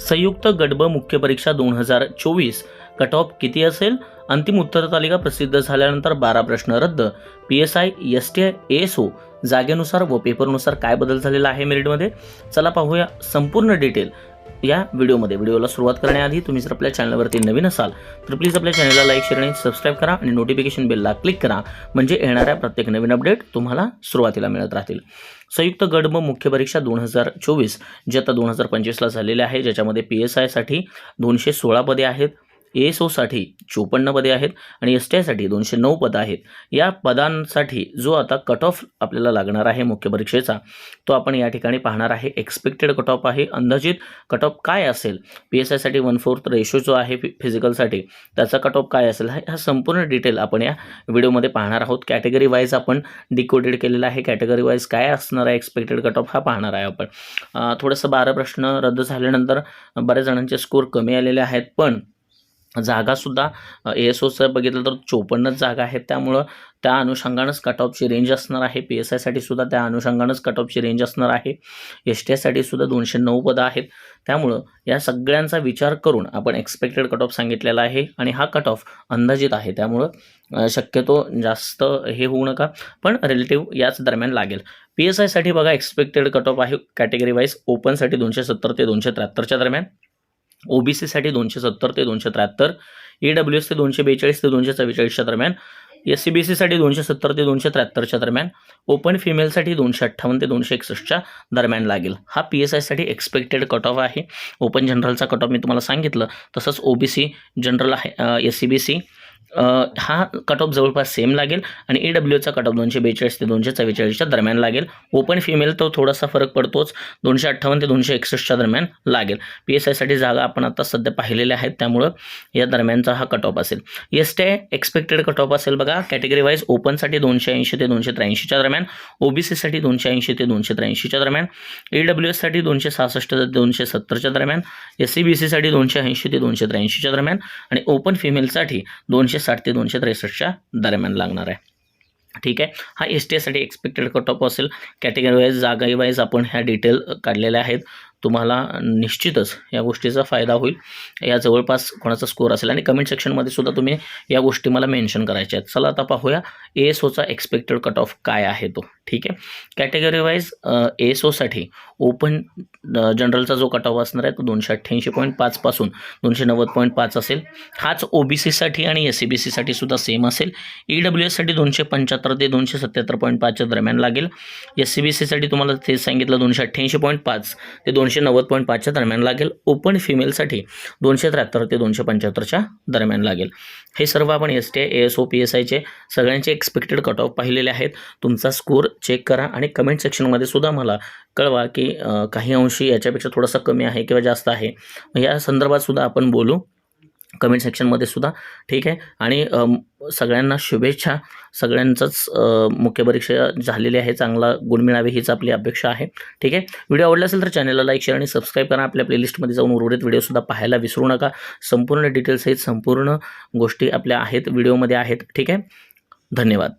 संयुक्त गडब मुख्य परीक्षा दोन हजार चोवीस. कट ऑफ किती असेल? अंतिम उत्तर तालिका प्रसिद्ध झाल्यानंतर बारा प्रश्न रद्द. P S I S T I S O जागेनुसार व पेपरनुसार काय बदल झालेला आहे मेरिटमध्ये चला पाहूया संपूर्ण डिटेल या व्हिडिओमध्ये. व्हिडिओला सुरुवात करण्याआधी तुम्ही जर आपल्या चॅनलवरती नवीन असाल तर प्लीज आपल्या चॅनलला लाईक शेअर आणि सबस्क्राईब करा आणि नोटिफिकेशन बेलला क्लिक करा. म्हणजे येणाऱ्या प्रत्येक नवीन अपडेट तुम्हाला सुरुवातीला मिळत राहतील. संयुक्त गडब मुख्य परीक्षा दोन हजार चोवीस जे आता दोन हजार पंचवीसला झालेले आहे ज्याच्यामध्ये पी एस आयसाठी दोनशे सोळा पदे आहेत. एस ओसाठी चोपन्न पदे आहेत आणि एस टी आयसाठी दोनशे नऊ पदं आहेत. या पदांसाठी जो आता कट ऑफ आपल्याला लागणार आहे मुख्य परीक्षेचा तो आपण या ठिकाणी पाहणार आहे. एक्सपेक्टेड कट ऑफ आहे. अंदाजित कट ऑफ काय असेल? पी एस आयसाठी वन फोर्थ रेशो जो आहे फि फिजिकलसाठी त्याचा कट ऑफ काय असेल? हा हा संपूर्ण डिटेल आपण या व्हिडिओमध्ये पाहणार आहोत. कॅटेगरी वाईज आपण डिकोडेड केलेला आहे. कॅटेगरी वाईज काय असणार आहे एक्सपेक्टेड कट ऑफ हा पाहणार आहे आपण. थोडंसं बारा प्रश्न रद्द झाल्यानंतर बऱ्याच जणांचे स्कोर कमी आलेले आहेत पण जागासुद्धा ए एस ओचं बघितलं तर चोपन्नच जागा आहेत. त्यामुळं त्या अनुषंगानंच कट ऑफची रेंज असणार आहे. पी एस आयसाठी सुद्धा त्या अनुषंगानंच कट ऑफची रेंज असणार आहे. एस टी आयसाठी सुद्धा दोनशे नऊ पदं आहेत. त्यामुळं या सगळ्यांचा विचार करून आपण एक्सपेक्टेड कट ऑफ सांगितलेला आहे आणि हा कट ऑफ अंदाजित आहे. त्यामुळं शक्यतो जास्त हे होऊ नका. पण रिलेटिव्ह याच दरम्यान लागेल. पी एस आयसाठी बघा एक्सपेक्टेड कट ऑफ आहे कॅटेगरी वाईज ओपनसाठी दोनशे सत्तर ते दोनशे त्र्याहत्तरच्या दरम्यान. ओ बी सीसाठी दोनशे सत्तर ते दोनशे त्र्याहत्तर ई डब्ल्यू एस ते दोनशे बेचाळीस ते दोनशे चव्वेचाळीसच्या दरम्यान एस सी बी सीसाठी दोनशे सत्तर ते दोनशे त्र्याहत्तरच्या दरम्यान ओपन फिमेलसाठी दोनशे अठ्ठावन्न ते दोनशे एकसष्टच्या दरम्यान लागेल. हा पी एस आयसाठी एक्सपेक्टेड कट ऑफ आहे. ओपन जनरलचा कट ऑफ मी तुम्हाला सांगितलं तसंच ओ बी सी जनरल आहे एस सी बी सी हा कट ऑफ जवळपास सेम लागेल आणि ई डब्ल्यूचा कट ऑफ दोनशे बेचाळीस ते दोनशे चव्वेचाळीसच्या दरम्यान लागेल. ओपन फिमेल तो थोडासा फरक पडतोच. दोनशे अठ्ठावन्न ते दोनशे एकसष्टच्या दरम्यान लागेल. पी एस आयसाठी जागा आपण आता सध्या पाहिलेल्या आहेत. त्यामुळं या दरम्यानचा हा कट ऑफ असेल. S T expected cut off असेल बघा. कॅटेगरी वाईज ओपनसाठी दोनशे ऐंशी ते दोनशे त्र्याऐंशीच्या दरम्यान. ओ बी सीसाठी दोनशे ऐंशी ते दोनशे त्र्याऐंशीच्या दरम्यान. ई डब्ल्यू एससाठी दोनशे सहासष्ट ते दोनशे सत्तरच्या दरम्यान. एस सी बी सीसाठी दोनशे ऐंशी ते दोनशे त्र्याऐंशीच्या दरम्यान. आणि ओपन फिमेलसाठी दोनशे साठ ते दोनशे त्रेसष्टच्या दरम्यान लागणार आहे. ठीक आहे? हा एस टी एसाठी एक्सपेक्टेड कट ऑफ असेल. कॅटेगरी वाईज जागाई वाईज आपण ह्या डिटेल काढलेल्या आहेत. तुम्हाला निश्चितच या गोष्टीचा फायदा होईल. या जवळपास कोणाचा स्कोअर असेल आणि कमेंट सेक्शनमध्ये सुद्धा तुम्ही या गोष्टी मला मेन्शन करायच्या आहेत. चला आता पाहूया ए एस ओचा एक्सपेक्टेड कट ऑफ काय आहे तो. ठीक आहे? कॅटेगरी वाईज ए एस ओसाठी ओपन जनरलचा जो कट ऑफ असणार आहे तो दोनशे अठ्ठ्याऐंशी पॉईंट पाचपासून दोनशे नव्वद पॉईंट पाच असेल. हाच ओ बी सीसाठी आणि एस सी बी सीसाठी सुद्धा सेम असेल. ई डब्ल्यू एससाठी दोनशे पंच्याहत्तर ते दोनशे सत्याहत्तर पॉईंट पाचच्या दरम्यान लागेल. एस सी बी सीसाठी तुम्हाला ते सांगितलं दोनशे अठ्ठ्याऐंशी पॉईंट पाच ते दोनशे नव्वद पॉईंट पाचच्या दरम्यान लागेल. ओपन फिमेलसाठी दोनशे त्र्याहत्तर ते दोनशे पंच्याहत्तरच्या दरम्यान लागेल. हे सर्व आपण S T I A S O P S आयचे सगळ्यांचे एक्सपेक्टेड कट ऑफ पाहिलेले आहेत. तुमचा स्कोर चेक करा आणि कमेंट सेक्शनमध्ये सुद्धा मला कळवा की काही अंशी याच्यापेक्षा थोडासा कमी आहे किंवा जास्त आहे. या संदर्भात सुद्धा आपण बोलू. कमेंट सेक्शनमध्ये सुद्धा. ठीक आहे? आणि सगळ्यांना शुभेच्छा. सगळ्यांचंच मुख्य परीक्षा झालेली आहे. चांगला गुण मिळावे हीच आपली अपेक्षा आहे. ठीक आहे? व्हिडिओ आवडला असेल तर चॅनलला लाईक शेअर आणि सबस्क्राईब करा. आपल्या प्लेलिस्टमध्ये जाऊन उर्वरित व्हिडिओसुद्धा पाहायला विसरू नका. संपूर्ण डिटेल्स आहेत संपूर्ण गोष्टी आपल्या आहेत. व्हिडिओमध्ये आहेत. ठीक आहे? धन्यवाद.